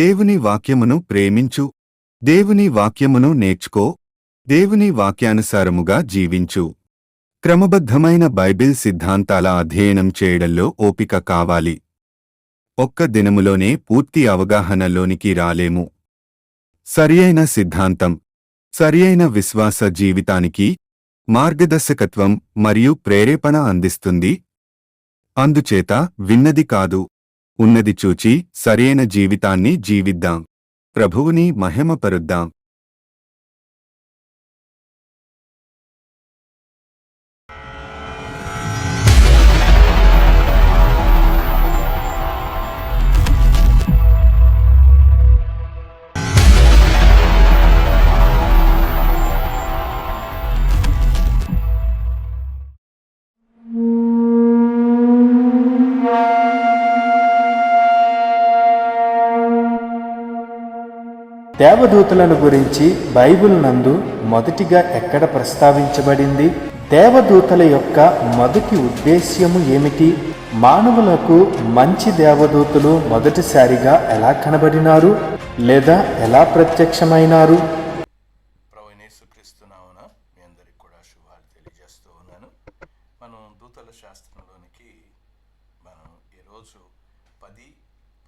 దేవుని వాక్యమును ప్రేమించు. దేవుని వాక్యమును నేర్చుకో. దేవుని వాక్యానుసారముగా జీవించు. క్రమబద్ధమైన బైబిల్ సిద్ధాంతాల అధ్యయనం చేయడంలో ఓపిక కావాలి. ఒక్క దినములోనే పూర్తి అవగాహనలోనికి రాలేము. సరియైన సిద్ధాంతం. సరియైన విశ్వాస జీవితానికి మార్గదర్శకత్వం మరియు ప్రేరేపణ అందిస్తుంది. అందుచేత విన్నది కాదు. ఉన్నది చూచి సరియైన జీవితాన్ని జీవిద్దాం. ప్రభువుని మహిమపరుద్దాం. దేవదూతలను గురించి బైబిల్ నందు మొదటిగా ఎక్కడ ప్రస్తావించబడింది? దేవదూతల యొక్క మొదటి ఉద్దేశ్యము ఏమిటి? మానవులకు మంచి దేవదూతలు మొదటిసారిగా ఎలా కనబడినారు? లేదా ఎలా ప్రత్యక్షమైనారు ప్రవీణేశ్వరిస్తున్నామున మీ అందరికి కూడా శుభాలు తెలియజేస్తూ ఉన్నాను మనం దూతల శాస్త్రంలోనికి మనం ఈరోజు పది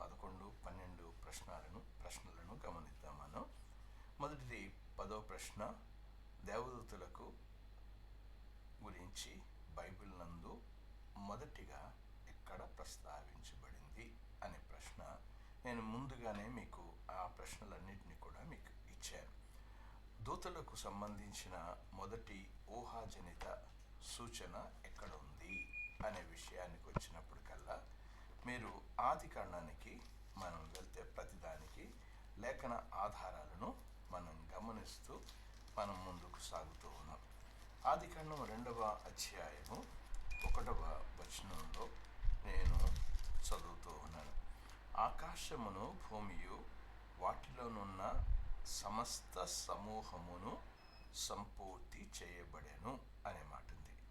పదకొండు పన్నెండు ప్రశ్నలను ప్రశ్నలను గమనిద్దాం మనం మొదటిది పదో ప్రశ్న దేవదూతలకు గురించి బైబిల్ నందు మొదటిగా ఎక్కడ ప్రస్తావించబడింది అనే ప్రశ్న నేను ముందుగానే మీకు ఆ ప్రశ్నలన్నింటినీ ఇచ్చారు దూతలకు సంబంధించిన మొదటి ఊహాజనిత సూచన ఎక్కడ ఉంది అనే విషయానికి వచ్చినప్పుడు కల్లా మీరు ఆది కాండానికి మనం వెళ్తే ప్రతిదానికి లేఖన ఆధారాలను మనం గమనిస్తూ మనం ముందుకు సాగుతూ ఉన్నాం. ఆది కాండం రెండవ అధ్యాయము ఒకటవ వచనంలో నేను చదువుతూ ఉన్నాను. ఆకాశమును భూమియు వాటిలోనున్న సమస్త సమూహమును సంపూర్తి చేయబడెను అనే మాట ఉంది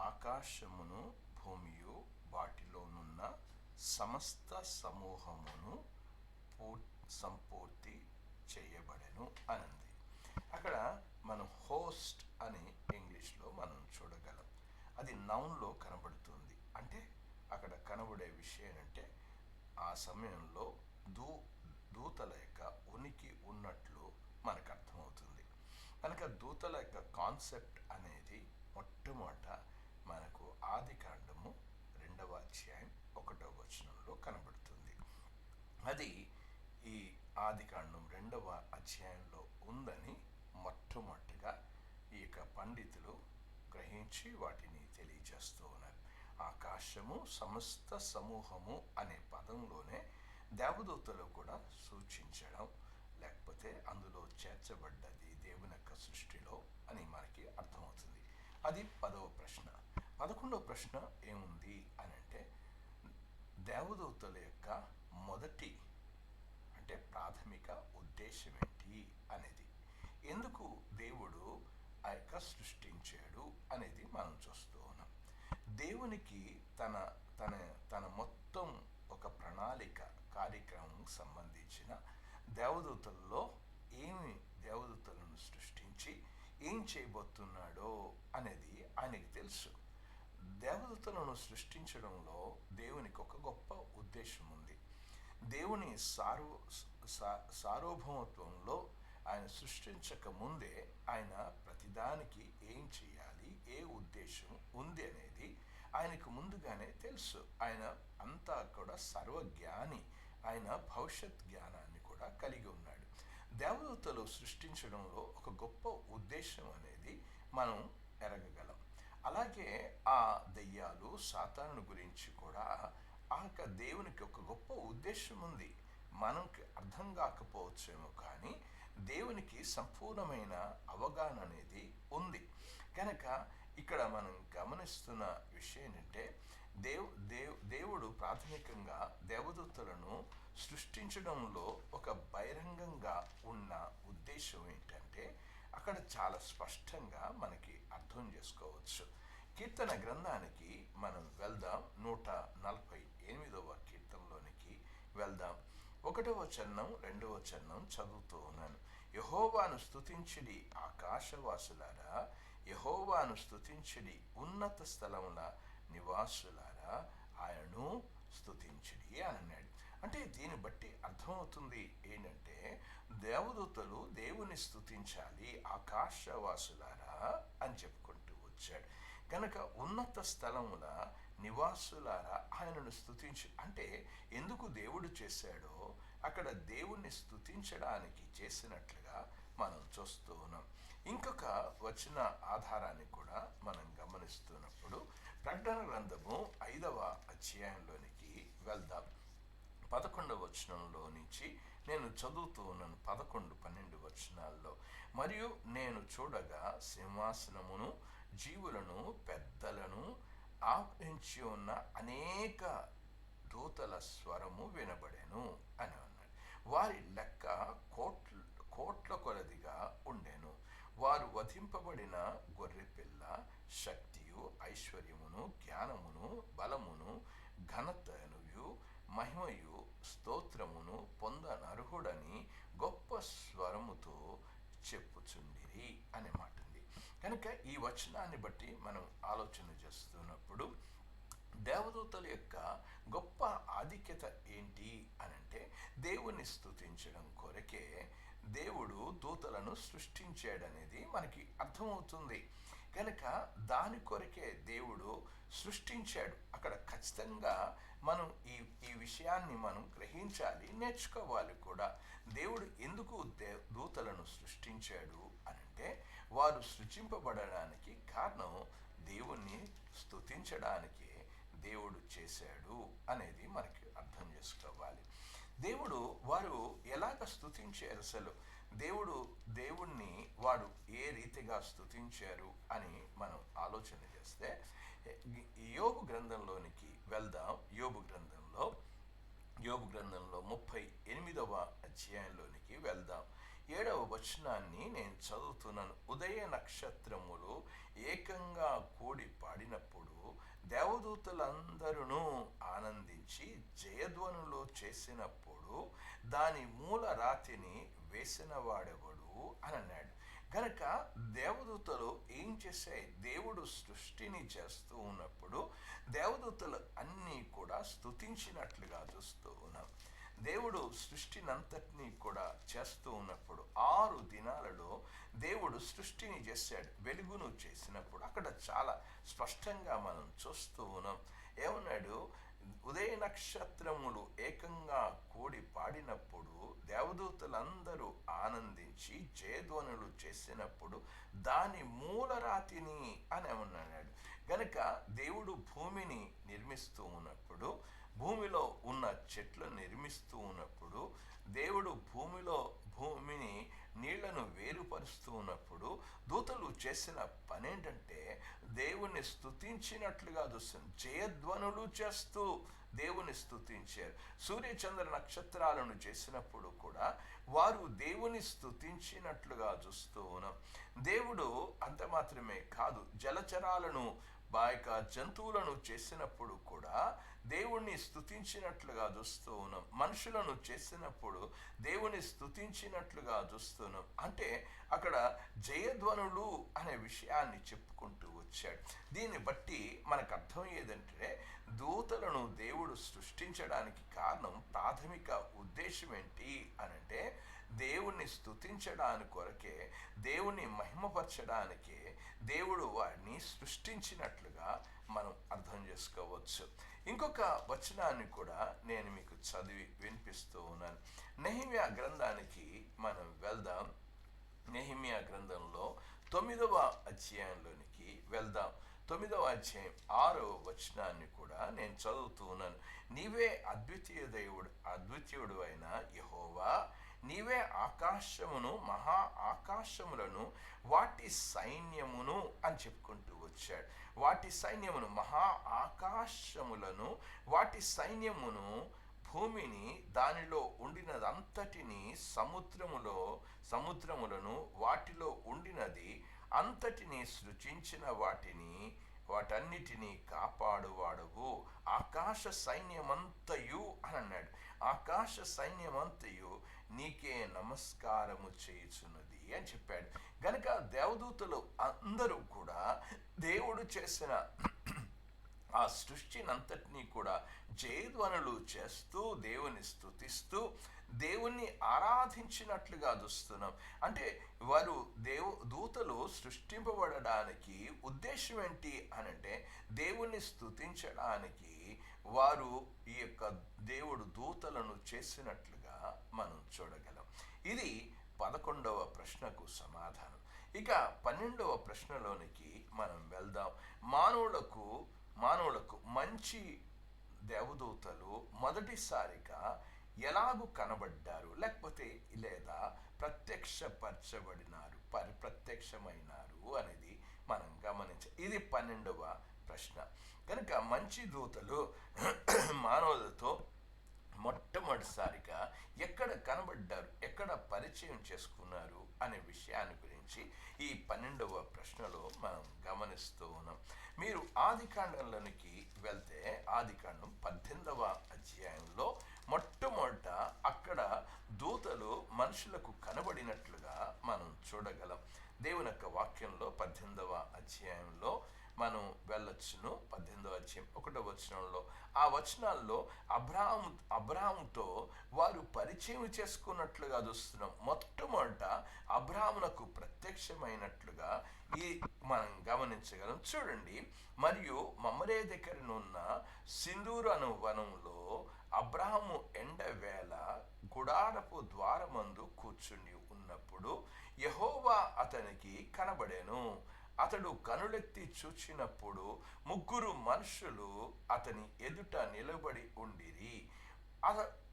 ఆకాశమును భూమియు వాటిలోనున్న సమస్త సమూహమును పూ- సంపూర్తి చేయబడెను అనంది. అక్కడ మనం హోస్ట్ అని ఇంగ్లీష్లో మనం చూడగలం. అది నౌన్లో కనబడుతుంది. అంటే అక్కడ కనబడే విషయం అంటే ఆ సమయంలో దూ దూతల యొక్క ఉనికి ఉన్నట్లు మనకు అర్థమవుతుంది. కనుక దూతల యొక్క కాన్సెప్ట్ అనేది మొట్టమొదట మనకు ఆది కాండము రెండవ అధ్యాయం ఒకటవ వచనంలో కనబడుతుంది. అది ఈ ఆది కాండం రెండవ అధ్యాయంలో ఉందని మొట్టమొదటిగా ఈ యొక్క పండితులు గ్రహించి వాటిని తెలియజేస్తూ ఉన్నారు. ఆకాశము సమస్త సమూహము అనే పదంలోనే దేవదూతలు కూడా సూచించడం లేకపోతే అందులో చేర్చబడ్డది దేవుని యొక్క సృష్టిలో అని మనకి అర్థమవుతుంది. అది పదవ ప్రశ్న. పదకొండవ ప్రశ్న ఏముంది అని అంటే దేవదూతల యొక్క మొదటి అంటే ప్రాథమిక ఉద్దేశం ఏంటి అనేది. ఎందుకు దేవుడు ఆ యొక్క సృష్టించాడు అనేది మనం చూస్తూ ఉన్నాం. దేవునికి తన తన తన మొత్తం ఒక ప్రణాళిక కార్యక్రమం సంబంధించిన దేవదూతల్లో ఏమి దేవదూతలను సృష్టించి ఏం చేయబోతున్నాడో అనేది ఆయనకి తెలుసు. దేవదూతలను సృష్టించడంలో దేవునికి ఒక గొప్ప ఉద్దేశం ఉంది. దేవుని సార్వ సార్వభౌమత్వంలో ఆయన సృష్టించక ముందే ఆయన ప్రతిదానికి ఏం చేయాలి ఏ ఉద్దేశం ఉంది అనేది ఆయనకు ముందుగానే తెలుసు. ఆయన అంతా కూడా సర్వజ్ఞాని ఆయన భవిష్యత్ జ్ఞానాన్ని కూడా కలిగి ఉన్నాడు. దేవదూతలు సృష్టించడంలో ఒక గొప్ప ఉద్దేశం అనేది మనం ఎరగగలం. అలాగే ఆ దెయ్యాలు సాతాను గురించి కూడా ఆ యొక్క దేవునికి ఒక గొప్ప ఉద్దేశం ఉంది. మనకి అర్థం కాకపోవచ్చేమో కానీ దేవునికి సంపూర్ణమైన అవగాహన అనేది ఉంది. కనుక ఇక్కడ మనం గమనిస్తున్న విషయం ఏంటంటే దేవ్ దేవ్ దేవుడు ప్రాథమికంగా దేవదూతలను సృష్టించడంలో ఒక బహిరంగంగా ఉన్న ఉద్దేశం ఏంటంటే అక్కడ చాలా స్పష్టంగా మనకి అర్థం చేసుకోవచ్చు. కీర్తన గ్రంథానికి మనం వెళ్దాం. నూట నలభై ఎనిమిదవ కీర్తనలోనికి వెళ్దాం. ఒకటవ చన్నం రెండవ చన్నం చదువుతూ ఉన్నాను. యహోవాను స్థుతించిడి ఆకాశవాసులారా యహోవాను స్థుతించిడి ఉన్నత స్థలముల నివాసులారా. ఆయనను స్తుతించిడి అని అన్నాడు. అంటే దీన్ని బట్టి అర్థమవుతుంది ఏంటంటే దేవదూతలు దేవుని స్థుతించాలి ఆకాశవాసులారా అని చెప్పుకుంటూ వచ్చాడు. కనుక ఉన్నత స్థలముల నివాసులారా ఆయనను స్థుతించి అంటే ఎందుకు దేవుడు చేశాడో అక్కడ దేవుణ్ణి స్థుతించడానికి చేసినట్లుగా మనం చూస్తూ ఉన్నాం. ఇంకొక వచ్చిన ఆధారాన్ని కూడా మనం గమనిస్తున్నప్పుడు ప్రకటన గ్రంథము ఐదవ అధ్యాయంలోనికి వెళ్దాం. పదకొండవ వచనంలో నుంచి నేను చదువుతూ ఉన్నాను పదకొండు పన్నెండు వచనాల్లో. మరియు నేను చూడగా సింహాసనమును జీవులను పెద్దలను ఆవరించి ఉన్న అనేక దూతల స్వరము వినబడేను అని అన్నాడు. వారి లెక్క కోట్ల కోట్ల కొలదిగా ఉండెను. వారు వధింపబడిన గొర్రెపిల్ల శక్తి నీకు ఐశ్వర్యమును జ్ఞానమును బలమును ఘనతనుయు మహిమయు స్తోత్రమును పొందనర్హుడని గొప్ప స్వరముతో చెప్పుచుండిరి అనే మాట ఉంది కనుక ఈ వచనాన్ని బట్టి మనం ఆలోచన చేస్తున్నప్పుడు దేవదూతల యొక్క గొప్ప ఆధిక్యత ఏంటి అని అంటే దేవుని స్తుతించడం కొరకే దేవుడు దూతలను సృష్టించాడనేది మనకి అర్థమవుతుంది. కనుక దాని కొరకే దేవుడు సృష్టించాడు. అక్కడ ఖచ్చితంగా మనం ఈ ఈ విషయాన్ని మనం గ్రహించాలి నేర్చుకోవాలి కూడా. దేవుడు ఎందుకు దే దూతలను సృష్టించాడు అంటే వారు సృష్టింపబడడానికి కారణం దేవుణ్ణి స్థుతించడానికి దేవుడు చేశాడు అనేది మనకి అర్థం చేసుకోవాలి. దేవుడు వారు ఎలాగ స్తుతించారు అసలు? దేవుడు దేవుణ్ణి వాడు ఏ రీతిగా స్తుతించారు అని మనం ఆలోచన చేస్తే యోబు గ్రంథంలోనికి వెళ్దాం. యోబు గ్రంథంలో యోబు గ్రంథంలో ముప్పై ఎనిమిదవ అధ్యాయంలోనికి వెళ్దాం. ఏడవ వచనాన్ని నేను చదువుతున్నాను. ఉదయ నక్షత్రములు ఏకంగా కూడి పాడినప్పుడు దేవదూతలందరూ ఆనందించి జయధ్వనులు చేసినప్పుడు దాని మూల రాతిని వేసిన వాడెవడు అని అన్నాడు. గనక దేవదూతలు ఏం చేశాయి దేవుడు సృష్టిని చేస్తూ ఉన్నప్పుడు దేవదూతలు అన్నీ కూడా స్తుతించినట్లుగా చూస్తూ ఉన్నాం. దేవుడు సృష్టినంతటినీ కూడా చేస్తూ ఉన్నప్పుడు ఆరు దినాలలో దేవుడు సృష్టిని చేశాడు వెలుగును చేసినప్పుడు. అక్కడ చాలా స్పష్టంగా మనం చూస్తూ ఉన్నాం. ఏమన్నాడు? ఉదయ నక్షత్రములు ఏకంగా కూడి పాడినప్పుడు దేవదూతలందరూ ఆనందించి జయధ్వనులు చేసినప్పుడు దాని మూలరాతిని అని ఉన్నాడు. గనక దేవుడు భూమిని నిర్మిస్తూ ఉన్నప్పుడు భూమిలో ఉన్న చెట్లు నిర్మిస్తూ ఉన్నప్పుడు దేవుడు భూమిలో భూమిని నీళ్ళను వేరుపరుస్తూ ఉన్నప్పుడు దూతలు చేసిన పనేంటంటే దేవుణ్ణి స్తుతించినట్లుగా చూస్తుంది. జయధ్వనులు చేస్తూ దేవుని స్తుతించారు. సూర్యచంద్ర నక్షత్రాలను చేసినప్పుడు కూడా వారు దేవుని స్తుతించినట్లుగా చూస్తూ ఉన్నాం. దేవుడు అంత మాత్రమే కాదు జలచరాలను బాయక జంతువులను చేసినప్పుడు కూడా దేవుణ్ణి స్థుతించినట్లుగా చూస్తూ ఉన్నాం మనుషులను చేసినప్పుడు దేవుని స్థుతించినట్లుగా చూస్తున్నాం అంటే అక్కడ జయధ్వనులు అనే విషయాన్ని చెప్పుకుంటూ వచ్చాడు. దీన్ని బట్టి మనకు అర్థం ఏదంటే దూతలను దేవుడు సృష్టించడానికి కారణం ప్రాథమిక ఉద్దేశం ఏంటి అనంటే దేవుణ్ణి స్థుతించడానికి కొరకే దేవుణ్ణి మహిమపరచడానికే దేవుడు వాడిని సృష్టించినట్లుగా మనం అర్థం చేసుకోవచ్చు. ఇంకొక వచనాన్ని కూడా నేను మీకు చదివి వినిపిస్తూ ఉన్నాను. నెహిమియా గ్రంథానికి మనం వెళ్దాం. నెహిమియా గ్రంథంలో తొమ్మిదవ అధ్యాయంలోనికి వెళ్దాం. తొమ్మిదవ అధ్యాయం ఆరవ వచనాన్ని కూడా నేను చదువుతూ ఉన్నాను. నీవే అద్వితీయ దేవుడు అద్వితీయుడు అయిన యహోవా నీవే ఆకాశమును మహా ఆకాశములను వాటి సైన్యమును అని చెప్పుకుంటూ వచ్చాడు. వాటి సైన్యమును మహా ఆకాశములను వాటి సైన్యమును భూమిని దానిలో ఉండినదంతటిని సముద్రములో సముద్రములను వాటిలో ఉండినది అంతటిని సృజించిన వాటిని వాటన్నిటినీ కాపాడువాడవు ఆకాశ సైన్యమంతయు అని అన్నాడు. ఆకాశ సైన్యమంతయు నీకే నమస్కారము చేయుచున్నది అని చెప్పాడు. గనుక దేవదూతలు అందరూ కూడా దేవుడు చేసిన ఆ సృష్టినంతటినీ కూడా జయధ్వనులు చేస్తూ దేవుని స్థుతిస్తూ దేవుణ్ణి ఆరాధించినట్లుగా చూస్తున్నాం. అంటే వారు దేవు దూతలు సృష్టింపబడడానికి ఉద్దేశం ఏంటి అనంటే దేవుణ్ణి స్థుతించడానికి వారు ఈ యొక్క దేవుడు దూతలను చేసినట్లుగా మనం చూడగలం. ఇది పదకొండవ ప్రశ్నకు సమాధానం. ఇక పన్నెండవ ప్రశ్నలోనికి మనం వెళ్దాం. మానవులకు మానవులకు మంచి దేవదూతలు మొదటిసారిగా ఎలాగూ కనబడ్డారు? లేకపోతే లేదా ప్రత్యక్షపరచబడినారు పరి ప్రత్యక్షమైనారు అనేది మనం గమనించ ఇది పన్నెండవ ప్రశ్న. కనుక మంచి దూతలు మానవులతో మొట్టమొదటిసారిగా ఎక్కడ కనబడ్డారు ఎక్కడ పరిచయం చేసుకున్నారు అనే విషయాన్ని గురించి ఈ పన్నెండవ ప్రశ్నలో మనం గమనిస్తూ ఉన్నాం. మీరు ఆదికాండంలోనికి వెళ్తే ఆదికాండం పద్దెనిమిదవ అధ్యాయంలో మొట్టమొదట అక్కడ దూతలు మనుషులకు కనబడినట్లుగా మనం చూడగలం. దేవుని యొక్క వాక్యంలో పద్దెనిమిదవ అధ్యాయంలో మనం వెళ్ళొచ్చును. పద్దెనిమిదవ అధ్యాయం ఒకటో వచనంలో. ఆ వచనాల్లో అబ్రాహం అబ్రాహంతో వారు పరిచయం చేసుకున్నట్లుగా చూస్తున్నాం మొట్టమొదట అబ్రాహ్మునకు ప్రత్యక్షమైనట్లుగా ఈ మనం గమనించగలం. చూడండి. మరియు మమ్మరే దగ్గరనున్న సింధూరు అను వనంలో అబ్రాహము ఎండవేళ గుడారపు ద్వారమందు కూర్చుని ఉన్నప్పుడు యహోవా అతనికి కనబడేను. అతడు కనులెత్తి చూచినప్పుడు ముగ్గురు మనుషులు అతని ఎదుట నిలబడి ఉండిరి.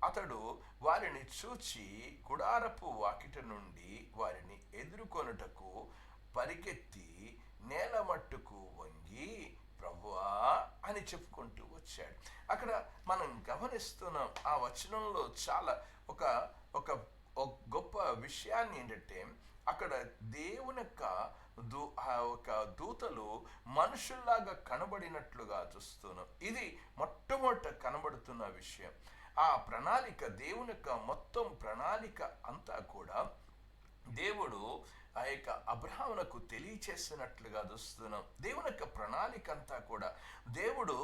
అతడు వారిని చూచి గుడారపు వాకిట నుండి వారిని ఎదుర్కొనుటకు పరిగెత్తి నేల మట్టుకు వంగి ప్రభువా అని చెప్పుకుంటూ వచ్చాడు. అక్కడ మనం గమనిస్తున్నాం ఆ వచనంలో చాలా ఒక ఒక గొప్ప విషయాన్ని ఏంటంటే అక్కడ దేవుని యొక్క దూ ఒక దూతలు మనుషుల్లాగా కనబడినట్లుగా చూస్తున్నాం ఇది మొట్టమొదట కనబడుతున్న విషయం. ఆ ప్రణాళిక దేవుని యొక్క మొత్తం ప్రణాళిక అంతా కూడా దేవుడు ఆ యొక్క అబ్రహామునకు తెలియచేసినట్లుగా చూస్తున్నాం దేవుని యొక్క ప్రణాళిక అంతా కూడా దేవుడు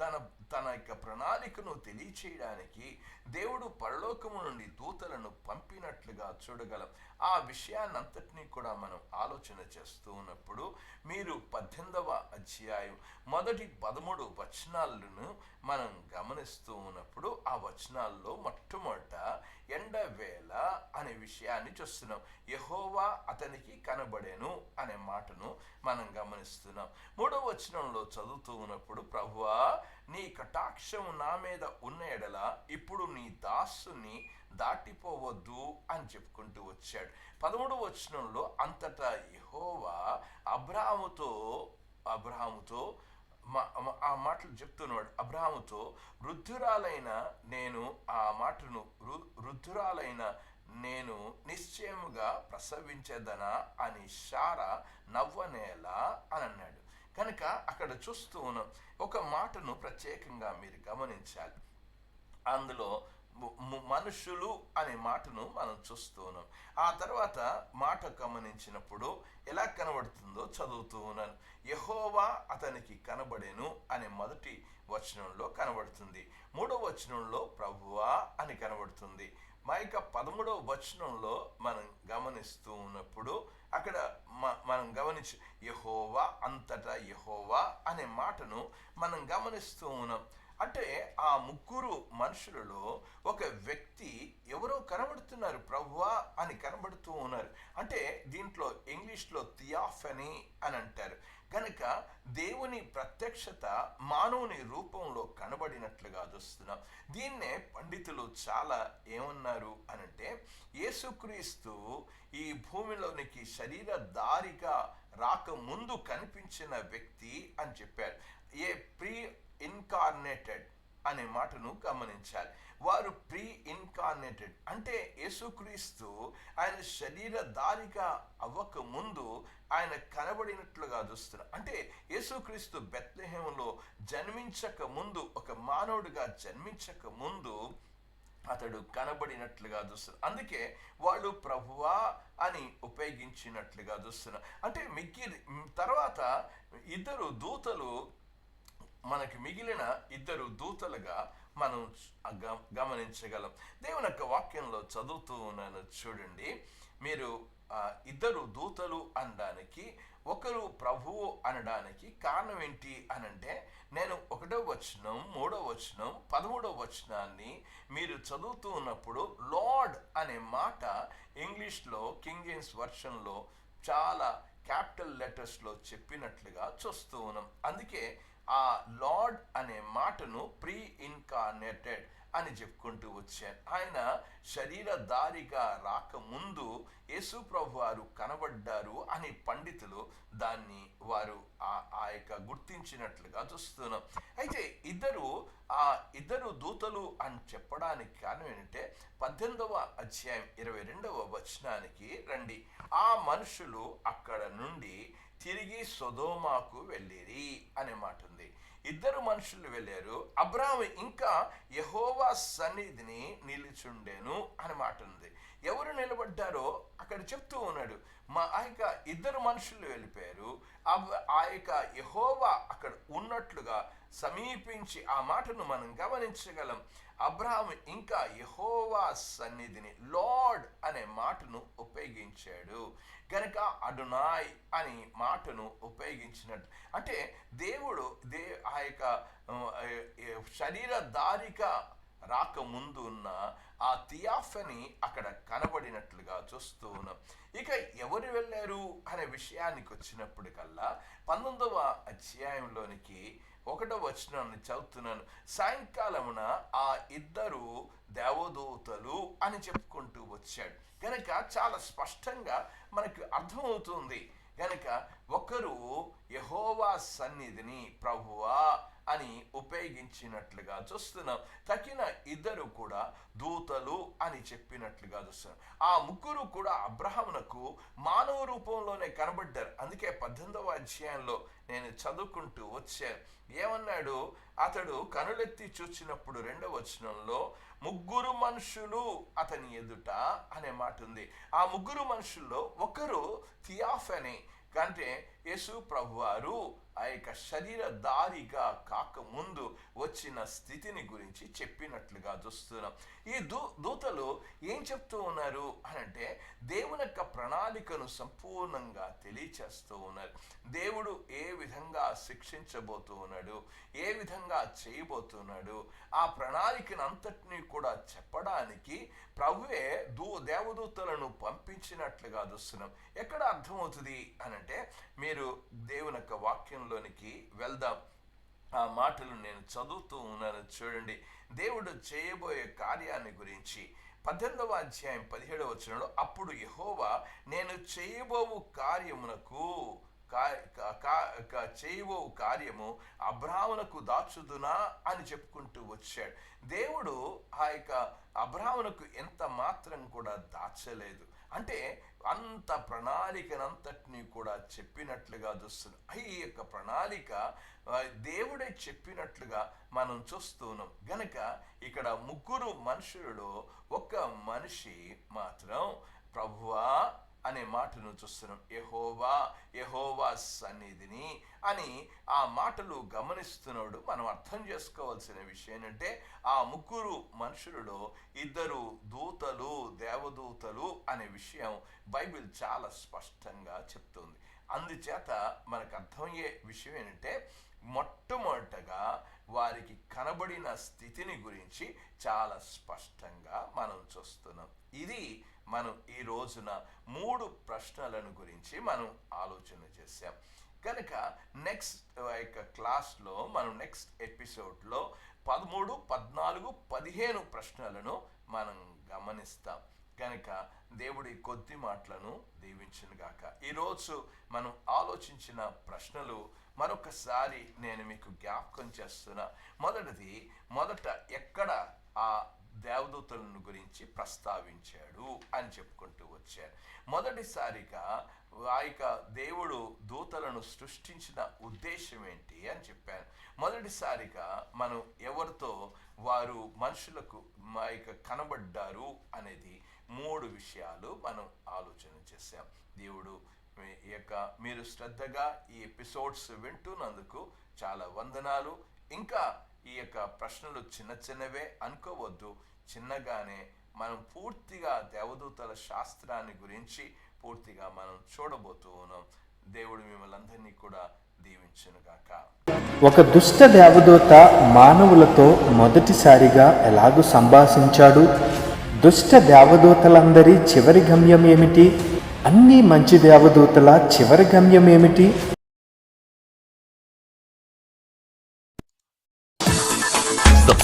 తన తన యొక్క ప్రణాళికను తెలియచేయడానికి దేవుడు పరలోకము నుండి దూతలను పంపినట్లుగా చూడగలం. ఆ విషయాన్నంతటినీ కూడా మనం ఆలోచన చేస్తూ ఉన్నప్పుడు మీరు పద్దెనిమిదవ అధ్యాయం మొదటి పదమూడు వచనాలను మనం గమనిస్తూ ఉన్నప్పుడు ఆ వచనాల్లో మొట్టమొదట ఎండవేళ అనే విషయాన్ని చూస్తున్నాం. యహోవా అతనికి కనబడేను అనే మాటను మనం గమనిస్తున్నాం. మూడవ వచనంలో చదువుతూ ఉన్నప్పుడు ప్రభువా నీ కటాక్షం నా మీద ఉన్న ఎడల ఇప్పుడు నీ దాసుని దాటిపోవద్దు అని చెప్పుకుంటూ వచ్చాడు. పదమూడవ వచనంలో అంతటా యహోవా అబ్రాహాముతో అబ్రాహాముతో మా- ఆ మాటలు చెప్తున్నాడు అబ్రాహాముతో వృద్ధురాలైన నేను ఆ మాటను వృద్ధురాలైన నేను నిశ్చయముగా ప్రసవించేదనా అని షారా నవ్వనేలా అని అన్నాడు. కనుక అక్కడ చూస్తూ ఉన్నాం. ఒక మాటను ప్రత్యేకంగా మీరు గమనించాలి. అందులో మనుషులు అనే మాటను మనం చూస్తూ ఉన్నాం. ఆ తర్వాత మాట గమనించినప్పుడు ఎలా కనబడుతుందో చదువుతూ ఉన్నాను. యహోవా అతనికి కనబడేను అనే మొదటి వచనంలో కనబడుతుంది. మూడవ వచనంలో ప్రభువా అని కనబడుతుంది. మైక పదమూడవ వచనంలో మనం గమనిస్తూ ఉన్నప్పుడు అక్కడ మ- మనం గమనించి యహోవా అంతటా యహోవా అనే మాటను మనం గమనిస్తూ ఉన్నాం. అంటే ఆ ముగ్గురు మనుషులలో ఒక వ్యక్తి ఎవరో కనబడుతున్నారు ప్రభువా అని కనబడుతూ ఉన్నారు. అంటే దీంట్లో ఇంగ్లీష్లో థియాఫనీ అని అంటారు. కనుక దేవుని ప్రత్యక్షత మానవుని రూపంలో కనబడినట్లుగా చూస్తున్నాం. దీన్నే పండితులు చాలా ఏమన్నారు అనంటే యేసుక్రీస్తు ఈ భూమిలోనికి శరీర దారిగా రాకముందు కనిపించిన వ్యక్తి అని చెప్పారు. ఏ ప్రీ ఇన్కార్నేటెడ్ అనే మాటను గమనించాలి. వారు ప్రీ ఇన్కార్నేటెడ్ అంటే యేసుక్రీస్తు ఆయన శరీరధారిగా అవ్వక ముందు ఆయన కనబడినట్లుగా చూస్తున్నారు. అంటే యేసుక్రీస్తు బెత్లెహేములో జన్మించక ముందు ఒక మానవుడిగా జన్మించక ముందు అతడు కనబడినట్లుగా చూస్తున్నారు. అందుకే వాళ్ళు ప్రభువా అని ఉపయోగించినట్లుగా చూస్తున్నారు. అంటే మిక్కి తర్వాత ఇద్దరు దూతలు మనకు మిగిలిన ఇద్దరు దూతలుగా మనం గమనించగలం. దేవుని యొక్క వాక్యంలో చదువుతూ ఉన్నాను చూడండి. మీరు ఇద్దరు దూతలు అనడానికి ఒకరు ప్రభువు అనడానికి కారణం ఏంటి అనంటే నేను ఒకటో వచనం మూడో వచనం పదమూడో వచనాన్ని మీరు చదువుతూ ఉన్నప్పుడు లార్డ్ అనే మాట ఇంగ్లీష్లో కింగ్ జేమ్స్ వర్షన్లో చాలా క్యాపిటల్ లెటర్స్లో చెప్పినట్లుగా చూస్తూ ఉన్నాం. అందుకే ఆ లార్డ్ అనే మాటను ప్రీ ఇన్కార్నేటెడ్ అని చెప్పుకుంటూ వచ్చాను ఆయన శరీరధారిగా రాకముందు యేసు ప్రభు వారు కనబడ్డారు అని పండితులు దాన్ని వారు ఆ ఆ యొక్క గుర్తించినట్లుగా చూస్తున్నాం. అయితే ఇద్దరు ఆ ఇద్దరు దూతలు అని చెప్పడానికి కారణం ఏంటంటే పద్దెనిమిదవ అధ్యాయం ఇరవై రెండవ వచనానికి రండి. ఆ మనుషులు అక్కడ నుండి తిరిగి సొదోమాకు వెళ్ళిరి అనే మాట ఉంది. ఇద్దరు మనుషులు వెళ్ళారు. అబ్రాహం ఇంకా యహోవా సన్నిధిని నిలిచుండెను అని మాట ఉంది. ఎవరు నిలబడ్డారో అక్కడ చెప్తూ ఉన్నాడు. మా ఆ యొక్క ఇద్దరు మనుషులు వెళ్ళిపోయారు. ఆ యొక్క యహోవా అక్కడ ఉన్నట్లుగా సమీపించి ఆ మాటను మనం గమనించగలం. అబ్రహాం ఇంకా యహోవా సన్నిధిని లార్డ్ అనే మాటను ఉపయోగించాడు. కనుక అడునాయ్ అని మాటను ఉపయోగించినట్టు. అంటే దేవుడు దే ఆ యొక్క శరీరధారిక రాకముందు ఉన్న ఆ థియాఫని అక్కడ కనబడినట్లుగా చూస్తూ ఉన్నాం. ఇక ఎవరు వెళ్ళారు అనే విషయానికి వచ్చినప్పటికల్లా పంతొమ్మిదవ అధ్యాయంలోనికి ఒకటో వచనాన్ని చదువుతున్నాను. సాయంకాలమున ఆ ఇద్దరు దేవదూతలు అని చెప్పుకుంటూ వచ్చాడు. కనుక చాలా స్పష్టంగా మనకు అర్థమవుతుంది. కనుక ఒకరు యహోవా సన్నిధిని ప్రభువా అని ఉపయోగించినట్లుగా చూస్తున్నాం. తగిన ఇద్దరు కూడా దూతలు అని చెప్పినట్లుగా చూస్తున్నాం. ఆ ముగ్గురు కూడా అబ్రహమునకు మానవ రూపంలోనే కనబడ్డారు. అందుకే పద్దెనిమిదవ అధ్యాయంలో నేను చదువుకుంటూ వచ్చాను. ఏమన్నాడు? అతడు కనులెత్తి చూచినప్పుడు రెండవ వచనంలో ముగ్గురు మనుషులు అతని ఎదుట అనే మాట ఉంది. ఆ ముగ్గురు మనుషుల్లో ఒకరు థియాఫనీ అంటే యేసు ప్రభువారు ఆ యొక్క శరీరధారిగా కాకముందు వచ్చిన స్థితిని గురించి చెప్పినట్లుగా చూస్తున్నాం. ఈ దూ దూతలు ఏం చెప్తూ ఉన్నారు అని అంటే దేవుని యొక్క ప్రణాళికను సంపూర్ణంగా తెలియచేస్తూ ఉన్నారు. దేవుడు ఏ విధంగా శిక్షించబోతూ ఉన్నాడు ఏ విధంగా చేయబోతున్నాడు ఆ ప్రణాళికను అంతటినీ కూడా చెప్పడానికి ప్రభువే దూ దేవదూతలను పంపించినట్లుగా చూస్తున్నాం. ఎక్కడ అర్థమవుతుంది అనంటే మీరు దేవుని యొక్క వాక్యంలోనికి వెళ్దాం. ఆ మాటలు నేను చదువుతూ ఉన్నాను చూడండి. దేవుడు చేయబోయే కార్యాన్ని గురించి పద్దెనిమిదవ అధ్యాయం పదిహేడవ వచనంలో అప్పుడు యహోవా నేను చేయబోవు కార్యమునకు చేయబో కార్యము అబ్రాహ్మణకు దాచుదునా? అని చెప్పుకుంటూ వచ్చాడు. దేవుడు ఆ యొక్క అబ్రాహ్మణకు ఎంత మాత్రం కూడా దాచలేదు. అంటే అంత ప్రణాళికనంతటినీ కూడా చెప్పినట్లుగా చూస్తున్నాం. ఈ యొక్క ప్రణాళిక దేవుడే చెప్పినట్లుగా మనం చూస్తున్నాం. గనక ఇక్కడ ముగ్గురు మనుషులలో ఒక మనిషి మాత్రం ప్రభువా అనే మాటను చూస్తున్నాం. యహోవా యహోవా సన్నిధిని అని ఆ మాటలు గమనిస్తున్నాడు. మనం అర్థం చేసుకోవాల్సిన విషయం ఏంటంటే ఆ ముగ్గురు మనుషులలో ఇద్దరు దూతలు దేవదూతలు అనే విషయం బైబిల్ చాలా స్పష్టంగా చెప్తుంది. అందుచేత మనకు అర్థమయ్యే విషయం ఏంటంటే మొట్టమొదటగా వారికి కనబడిన స్థితిని గురించి చాలా స్పష్టంగా మనం చూస్తున్నాం. ఇది మనం ఈ రోజున మూడు ప్రశ్నలను గురించి మనం ఆలోచన చేసాం కనుక నెక్స్ట్ యొక్క క్లాస్లో మనం నెక్స్ట్ ఎపిసోడ్లో పదమూడు పద్నాలుగు పదిహేను ప్రశ్నలను మనం గమనిస్తాం. కనుక దేవుడి కొద్ది మాటలను దీవించునుగాక ఈరోజు మనం ఆలోచించిన ప్రశ్నలు మరొకసారి నేను మీకు జ్ఞాపకం చేస్తున్నా. మొదటిది మొదట ఎక్కడ ఆ దేవదూతలను గురించి ప్రస్తావించాడు అని చెప్పుకుంటూ వచ్చారు. మొదటిసారిగా ఆ యొక్క దేవుడు దూతలను సృష్టించిన ఉద్దేశం ఏంటి అని చెప్పాను మొదటిసారిగా మనం ఎవరితో వారు మనుషులకు మా యొక్క కనబడ్డారు అనేది మూడు విషయాలు మనం ఆలోచన చేశాం. దేవుడు మీ యొక్క మీరు శ్రద్ధగా ఈ ఎపిసోడ్స్ వింటున్నందుకు చాలా వందనాలు. ఇంకా ఈ యొక్క ప్రశ్నలు చిన్న చిన్నవే అనుకోవద్దు. చిన్నగానే మనం పూర్తిగా దేవదూతల శాస్త్రాన్ని గురించి పూర్తిగా మనం చూడబోతూ ఉన్నాం. దేవుడు మిమ్మల్ని అందరినీ కూడా దీవించునుగాక ఒక దుష్ట దేవదూత మానవులతో మొదటిసారిగా ఎలాగూ సంభాషించాడు? దుష్ట దేవదూతలందరి చివరి గమ్యం ఏమిటి? అన్ని మంచి దేవదూతల చివరి గమ్యం ఏమిటి?